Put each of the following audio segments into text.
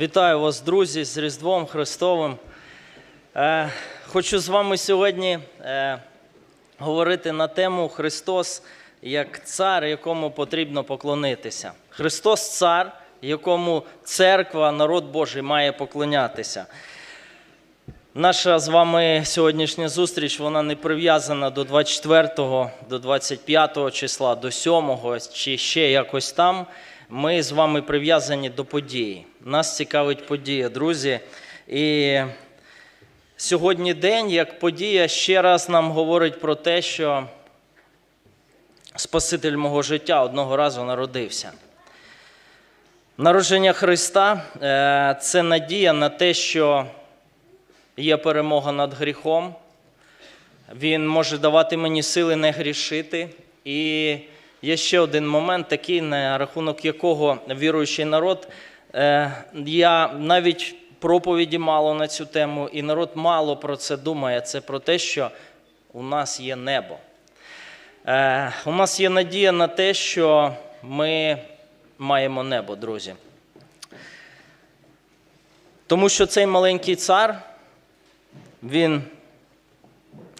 Вітаю вас, друзі, з Різдвом Христовим. Е, хочу з вами сьогодні е, говорити на тему Христос як цар, якому потрібно поклонитися. Христос цар, якому церква, народ Божий має поклонятися. Наша з вами сьогоднішня зустріч вона не прив'язана до 24, до 25 числа, до 7 чи ще якось там. Ми з вами прив'язані до події. Нас цікавить подія, друзі. І сьогодні день, як подія, ще раз нам говорить про те, що Спаситель мого життя одного разу народився. Народження Христа е, це надія на те, що є перемога над гріхом. Він може давати мені сили не грішити. І є ще один момент, такий, на рахунок якого віруючий народ. е, Я навіть проповіді мало на цю тему, і народ мало про це думає. Це про те, що у нас є небо. Е, У нас є надія на те, що ми маємо небо, друзі. Тому що цей маленький цар, він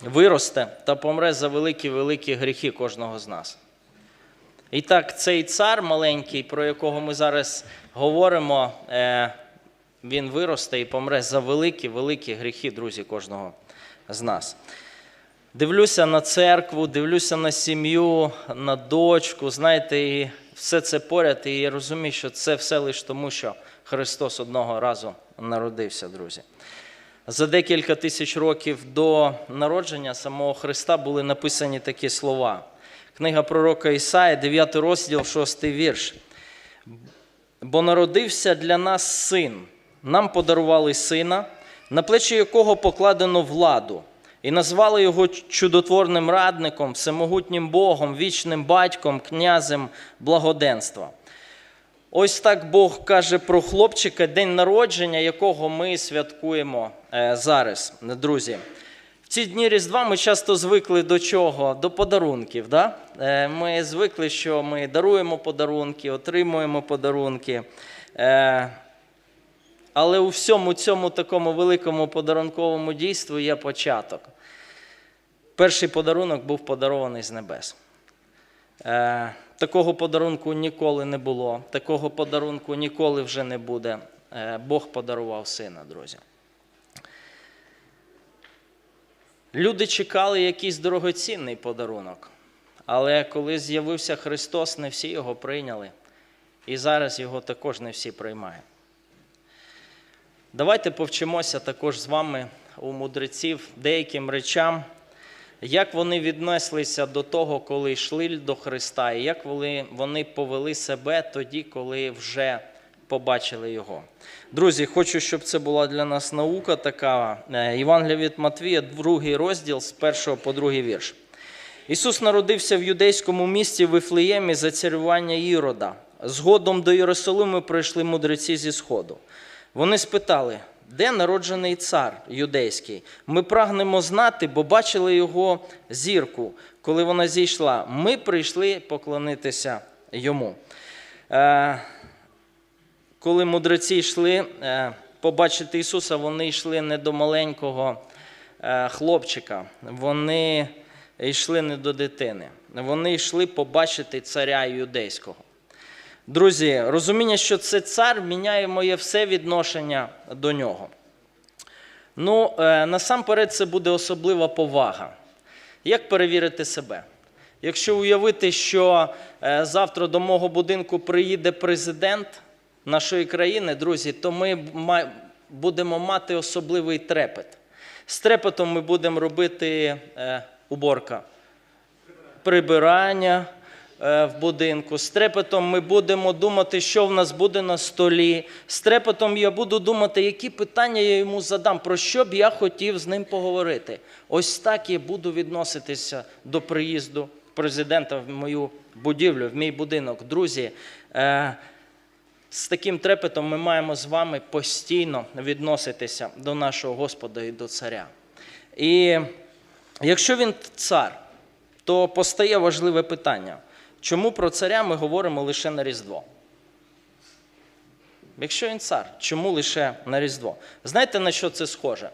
виросте та помре за великі-великі гріхи кожного з нас. І так, цей цар маленький, про якого ми зараз говоримо, е, він виросте і помре за великі-великі гріхи, друзі, кожного з нас. Дивлюся на церкву, дивлюся на сім'ю, на дочку, знаєте, і все це поряд, і я розумію, що це все лише тому, що Христос одного разу народився, друзі. За декілька тисяч років до народження самого Христа були написані такі слова. Книга пророка Ісаї, 9 розділ, 6 вірш. Бо народився для нас син, нам подарували сина, на плечі якого покладено владу, і назвали його чудотворним радником, всемогутнім Богом, вічним батьком, князем благоденства. Ось так Бог каже про хлопчика, день народження, якого ми святкуємо е, зараз, друзі. Ці дні Різдва ми часто звикли до чого? До подарунків. Да? Е, Ми звикли, що ми даруємо подарунки, отримуємо подарунки. Е, Але у всьому цьому такому великому подарунковому дійству є початок. Перший подарунок був подарований з небес. Е, Такого подарунку ніколи не було, такого подарунку ніколи вже не буде. Бог подарував сина, друзі. Люди чекали якийсь дорогоцінний подарунок, але коли з'явився Христос, не всі його прийняли. І зараз його також не всі приймають. Давайте повчимося також з вами у мудреців деяким речам, як вони віднеслися до того, коли йшли до Христа, і як вони, повели себе тоді, коли вже побачили Його. Друзі, хочу, щоб це була для нас наука така. Е, Євангелія від Матвія, другий розділ з першого по другий вірш. Ісус народився в юдейському місті Вифлеємі за царювання Ірода. Згодом до Єрусалиму прийшли мудреці зі Сходу. Вони спитали, де народжений цар юдейський? Ми прагнемо знати, бо бачили його зірку, коли вона зійшла. Ми прийшли поклонитися йому. Коли мудреці йшли е, побачити Ісуса, вони йшли не до маленького е, хлопчика, вони йшли не до дитини. Вони йшли побачити царя юдейського. Друзі, розуміння, що це цар, міняє моє все відношення до нього. Ну, е, насамперед, це буде особлива повага. Як перевірити себе? Якщо уявити, що завтра до мого будинку приїде президент нашої країни, друзі, то ми будемо мати особливий трепет. З трепетом ми будемо робити е, уборка, прибирання е, в будинку. З трепетом ми будемо думати, що в нас буде на столі. З трепетом я буду думати, які питання я йому задам, про що б я хотів з ним поговорити. Ось так я буду відноситися до приїзду президента в мою будівлю, в мій будинок. Друзі, е, з таким трепетом ми маємо з вами постійно відноситися до нашого Господа і до царя. І якщо він цар, то постає важливе питання. Чому про царя ми говоримо лише на Різдво? Якщо він цар, чому лише на Різдво? Знаєте, на що це схоже?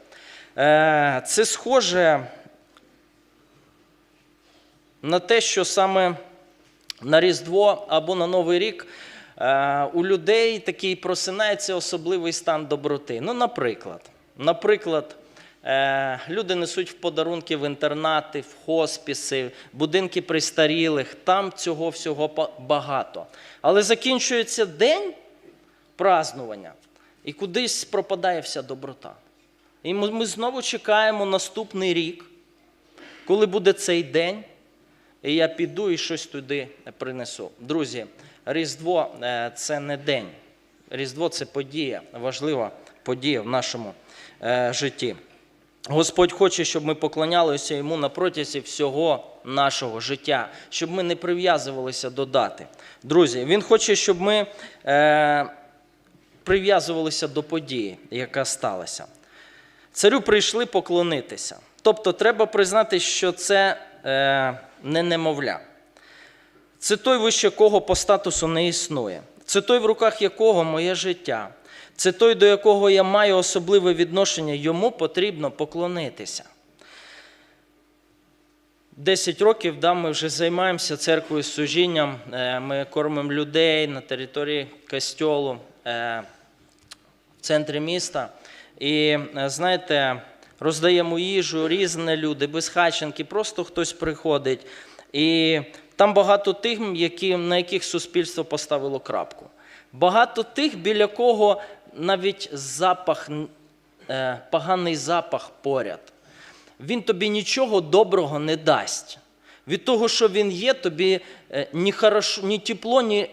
Е, Це схоже на те, що саме на Різдво або на Новий рік у людей такий просинається особливий стан доброти. Ну, наприклад, наприклад, е, люди несуть в подарунки в інтернати, в хоспіси, будинки престарілих, там цього всього багато. Але закінчується день празнування, і кудись пропадає вся доброта. І ми знову чекаємо наступний рік, коли буде цей день, і я піду і щось туди принесу. Друзі, Різдво е, це не день. Різдво це подія, важлива подія в нашому е, житті. Господь хоче, щоб ми поклонялися йому на протязі всього нашого життя, щоб ми не прив'язувалися до дати. Друзі, Він хоче, щоб ми е, прив'язувалися до події, яка сталася. Царю прийшли поклонитися. Тобто треба признати, що це е, не немовля. Це той, вище кого по статусу не існує. Це той, в руках якого моє життя. Це той, до якого я маю особливе відношення, йому потрібно поклонитися. Десять років да, ми вже займаємося церквою служінням. Е, Ми кормимо людей на території костьолу. Е, в центрі міста. І е, знаєте, роздаємо їжу, різні люди, безхатченки, просто хтось приходить. І там багато тих, які, на яких суспільство поставило крапку. Багато тих, біля кого навіть запах, е, поганий запах поряд. Він тобі нічого доброго не дасть. Від того, що він є, тобі е, ні, хорошо, ні тепло, ні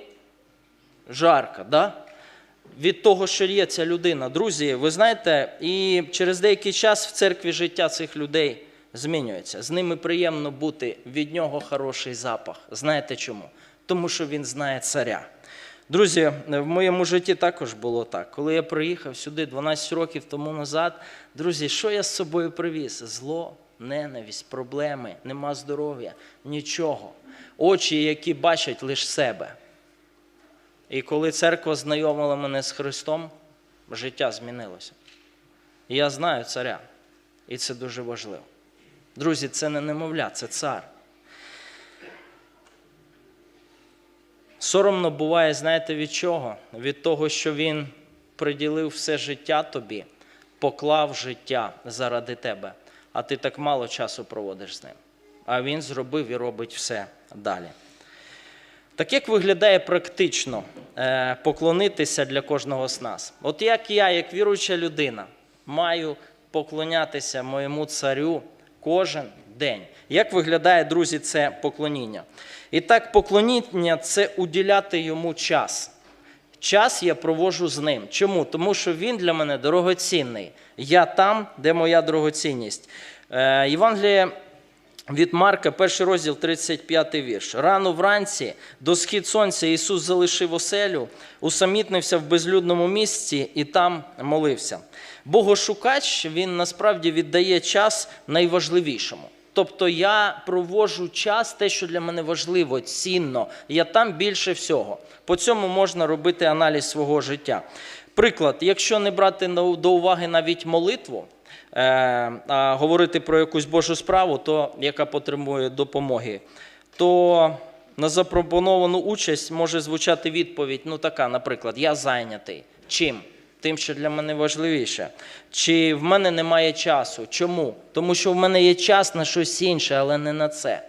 жарко. Да? від того, що є ця людина. Друзі, ви знаєте, і через деякий час в церкві життя цих людей змінюється. З ними приємно бути, від нього хороший запах. Знаєте чому? Тому що він знає царя. Друзі, в моєму житті також було так. Коли я приїхав сюди 12 років тому назад, друзі, що я з собою привіз? Зло, ненависть, проблеми, нема здоров'я, нічого. Очі, які бачать лише себе. І коли церква знайомила мене з Христом, життя змінилося. Я знаю царя. І це дуже важливо. Друзі, це не немовля, це цар. Соромно буває, знаєте, від чого? Від того, що він приділив все життя тобі, поклав життя заради тебе, а ти так мало часу проводиш з ним. А він зробив і робить все далі. Так як виглядає практично е, поклонитися для кожного з нас? От як я, як віруюча людина, маю поклонятися моєму царю кожен день. Як виглядає, друзі, це поклоніння? І так, поклоніння це уділяти йому час. Час я провожу з ним. Чому? Тому що він для мене дорогоцінний. Я там, де моя дорогоцінність. Е, Євангеліє від Марка, перший розділ, 35 вірш. Рано вранці до схід сонця Ісус залишив оселю, усамітнився в безлюдному місці і там молився. Богошукач він насправді віддає час найважливішому. Тобто я проводжу час, те, що для мене важливо, цінно. Я там більше всього. По цьому можна робити аналіз свого життя. Приклад, якщо не брати до уваги навіть молитву, а говорити про якусь Божу справу, то, яка потребує допомоги, то на запропоновану участь може звучати відповідь, ну така, наприклад, я зайнятий. Чим? Тим, що для мене важливіше. Чи в мене немає часу? Чому? Тому що в мене є час на щось інше, але не на це.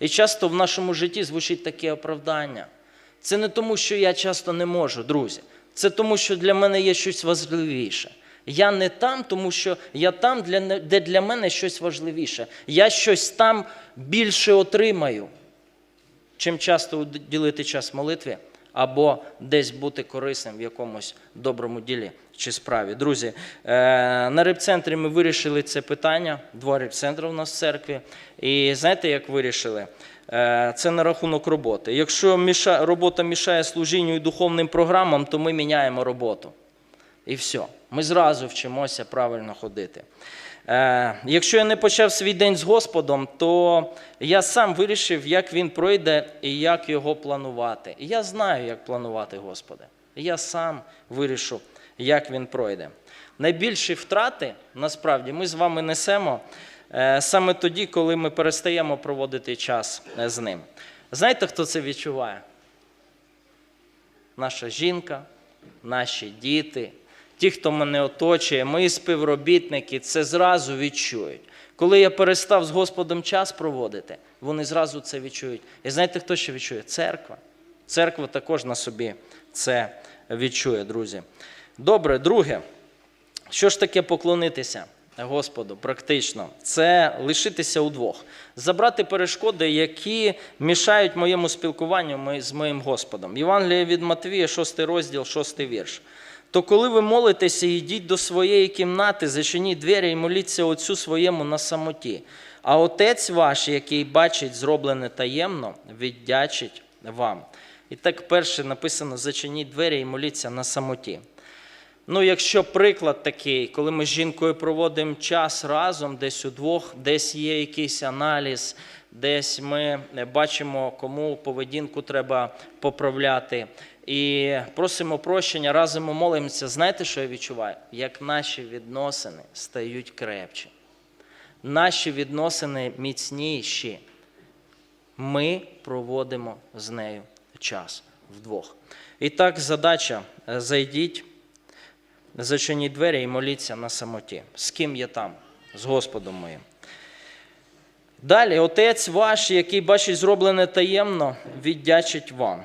І часто в нашому житті звучить таке оправдання. Це не тому, що я часто не можу, друзі. Це тому, що для мене є щось важливіше. Я не там, тому що я там, де для мене щось важливіше. Я щось там більше отримаю, чим часто уділити час молитві або десь бути корисним в якомусь доброму ділі чи справі. Друзі, е, на репцентрі ми вирішили це питання. Два репцентри у нас в церкві. І знаєте, як вирішили? Е, Це на рахунок роботи. Якщо робота мішає служінню і духовним програмам, то ми міняємо роботу. І все. Ми зразу вчимося правильно ходити. Е, якщо я не почав свій день з Господом, то я сам вирішив, як він пройде і як його планувати. І я знаю, як планувати Господи. Я сам вирішу, як він пройде. Найбільші втрати насправді ми з вами несемо е, саме тоді, коли ми перестаємо проводити час е, з ним. Знаєте, хто це відчуває? Наша жінка, наші діти, ті, хто мене оточує, мої співробітники це зразу відчують. Коли я перестав з Господом час проводити, вони зразу це відчують. І знаєте, хто ще відчує? Церква. Церква також на собі це відчує, друзі. Добре, друге. Що ж таке поклонитися Господу практично? Це лишитися удвох, забрати перешкоди, які мішають моєму спілкуванню з моїм Господом. Євангеліє від Матвія, 6 розділ, 6 вірш. То коли ви молитеся, йдіть до своєї кімнати, зачиніть двері і моліться Отцю своєму на самоті. А Отець ваш, який бачить зроблене таємно, віддячить вам. І так перше написано: зачиніть двері і моліться на самоті. Ну, якщо приклад такий, коли ми з жінкою проводимо час разом, десь удвох, десь є якийсь аналіз, десь ми бачимо, кому поведінку треба поправляти, і просимо прощення, разом молимося. Знаєте, що я відчуваю? Як наші відносини стають крепче, наші відносини міцніші. Ми проводимо з нею час вдвох. І так, задача: е, зайдіть. Зачиніть двері і моліться на самоті. З ким я там? З Господом моїм. Далі, Отець ваш, який бачить зроблене таємно, віддячить вам.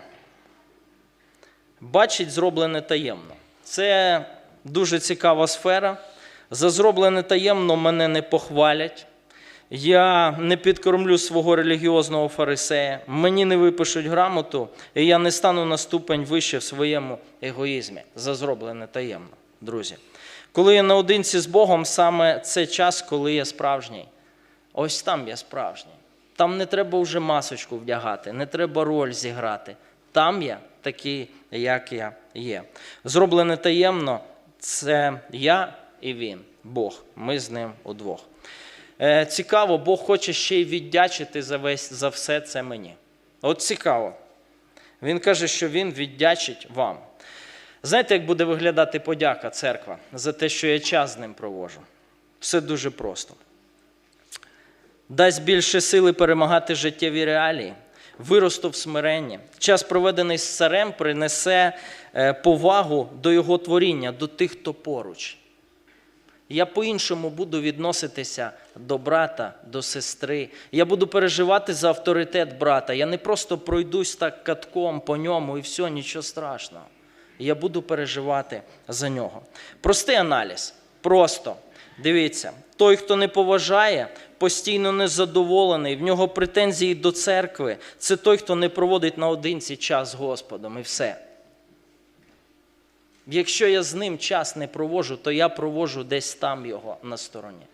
Бачить зроблене таємно. Це дуже цікава сфера. За зроблене таємно мене не похвалять. Я не підкормлю свого релігіозного фарисея, мені не випишуть грамоту, і я не стану на ступень вище в своєму егоїзмі за зроблене таємно, друзі. Коли я наодинці з Богом, саме це час, коли я справжній. Ось там я справжній. Там не треба вже масочку вдягати, не треба роль зіграти. Там я такий, як я є. Зроблене таємно це я і він, Бог. Ми з ним удвох. Е, Цікаво, Бог хоче ще й віддячити за, весь, за все це мені. От цікаво. Він каже, що він віддячить вам. Знаєте, як буде виглядати подяка церква за те, що я час з ним провожу? Все дуже просто. Дасть більше сили перемагати життєві реалії, виросту в смиренні. Час, проведений з царем, принесе е, повагу до його творіння, до тих, хто поруч. Я по-іншому буду відноситися до брата, до сестри. Я буду переживати за авторитет брата. Я не просто пройдусь так катком по ньому і все, нічого страшного. Я буду переживати за нього. Простий аналіз. Просто. Дивіться, той, хто не поважає, постійно незадоволений, в нього претензії до церкви, це той, хто не проводить наодинці час з Господом і все. Якщо я з ним час не провожу, то я провожу десь там його на стороні.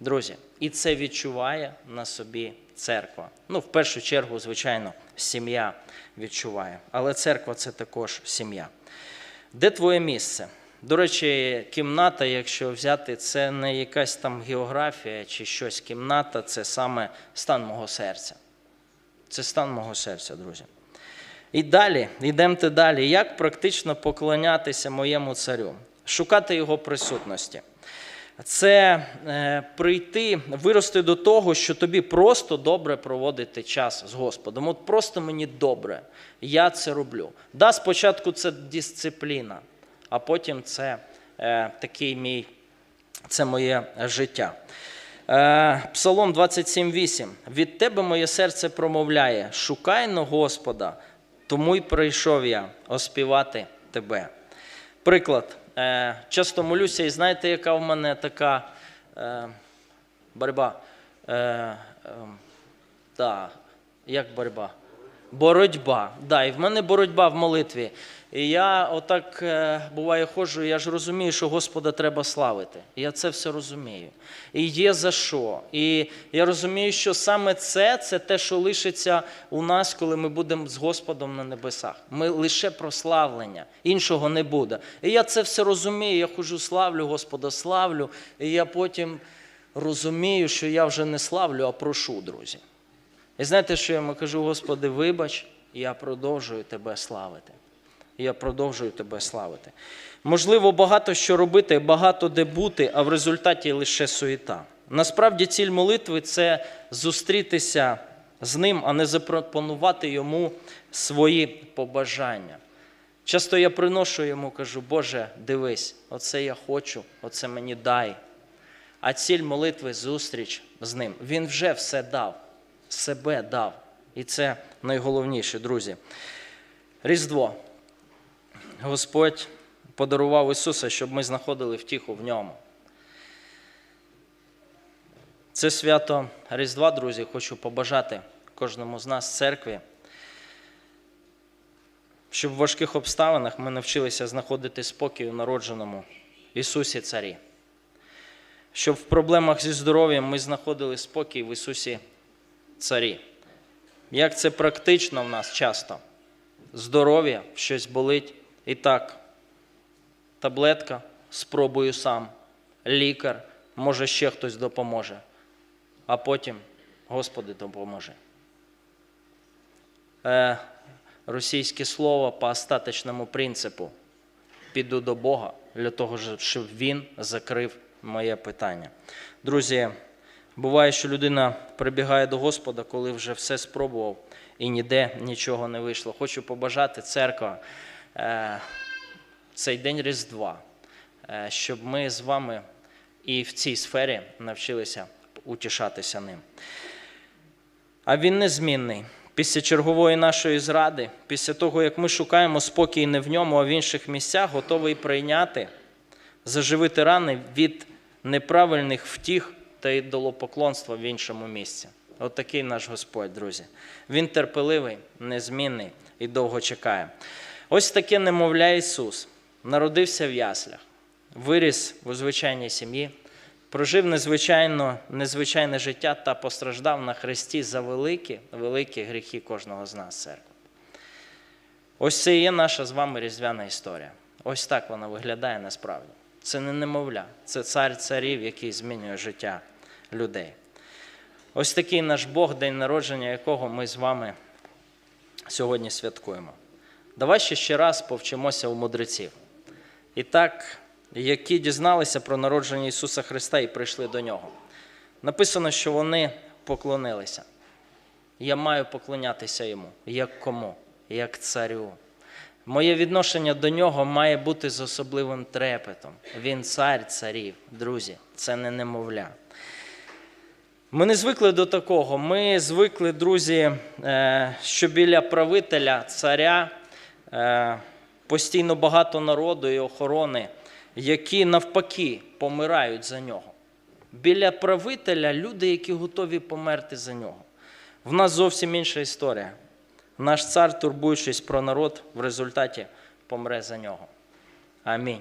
Друзі, і це відчуває на собі церква. Ну, в першу чергу, звичайно, сім'я відчуває. Але церква це також сім'я. Де твоє місце? До речі, кімната, якщо взяти, це не якась там географія чи щось. Кімната це саме стан мого серця. Це стан мого серця, друзі. І далі, йдемте далі. Як практично поклонятися моєму царю? Шукати його присутності. Це е, прийти, вирости до того, що тобі просто добре проводити час з Господом. От просто мені добре. Я це роблю. Да, спочатку це дисципліна, а потім це е, такий мій, це моє життя. Е, Псалом 27,8. Від тебе моє серце промовляє: шукай но Господа, тому й прийшов я оспівати тебе. Приклад. Е, Часто молюся, і знаєте, яка в мене така е, боротьба? Е, е, да, як боротьба? Боротьба. Да, і в мене боротьба в молитві. І я отак е, буває ходжу, я ж розумію, що Господа треба славити. Я це все розумію. І є за що. І я розумію, що саме це це те, що лишиться у нас, коли ми будемо з Господом на небесах. Ми лише прославлення, іншого не буде. І я це все розумію. Я ходжу, славлю Господа, славлю. І я потім розумію, що я вже не славлю, а прошу, друзі. І знаєте, що я йому кажу, Господи, вибач, я продовжую тебе славити. я продовжую тебе славити. Можливо, багато що робити, багато де бути, а в результаті лише суєта. Насправді, ціль молитви це зустрітися з ним, а не запропонувати йому свої побажання. Часто я приношу йому, кажу, Боже, дивись, оце я хочу, оце мені дай. А ціль молитви зустріч з ним. Він вже все дав, себе дав. І це найголовніше, друзі. Різдво. Господь подарував Ісуса, щоб ми знаходили втіху в ньому. Це свято Різдва, друзі, хочу побажати кожному з нас церкві, щоб в важких обставинах ми навчилися знаходити спокій у народженому Ісусі Царі. Щоб в проблемах зі здоров'ям ми знаходили спокій в Ісусі Царі. Як це практично в нас часто? Здоров'я, щось болить, і так, таблетка, спробую сам, лікар, може ще хтось допоможе, а потім Господи допоможе. Е, російське слово по остаточному принципу. Піду до Бога для того, щоб Він закрив моє питання. Друзі, буває, що людина прибігає до Господа, коли вже все спробував і ніде нічого не вийшло. Хочу побажати церква е, цей день Різдва, е, щоб ми з вами і в цій сфері навчилися утішатися ним. А він незмінний. Після чергової нашої зради, після того, як ми шукаємо спокій не в ньому, а в інших місцях, готовий прийняти, заживити рани від неправильних втіх та ідолопоклонства в іншому місці. От такий наш Господь, друзі. Він терпеливий, незмінний і довго чекає. Ось таке немовля Ісус народився в яслях, виріс у звичайній сім'ї, прожив незвичайно, незвичайне життя та постраждав на Христі за великі, великі гріхи кожного з нас, церкви. Ось це і є наша з вами різдвяна історія. Ось так вона виглядає насправді. Це не немовля, це цар царів, який змінює життя людей. Ось такий наш Бог, день народження якого ми з вами сьогодні святкуємо. Давай ще ще раз повчимося у мудреців. І так, які дізналися про народження Ісуса Христа і прийшли до Нього. Написано, що вони поклонилися. Я маю поклонятися йому. Як кому? Як царю. Моє відношення до нього має бути з особливим трепетом. Він цар царів, друзі, це не немовля. Ми не звикли до такого. Ми звикли, друзі, е, що біля правителя, царя е, постійно багато народу і охорони, які навпаки помирають за нього. Біля правителя люди, які готові померти за нього. В нас зовсім інша історія. Наш цар, турбуючись про народ, в результаті помре за нього. Амінь.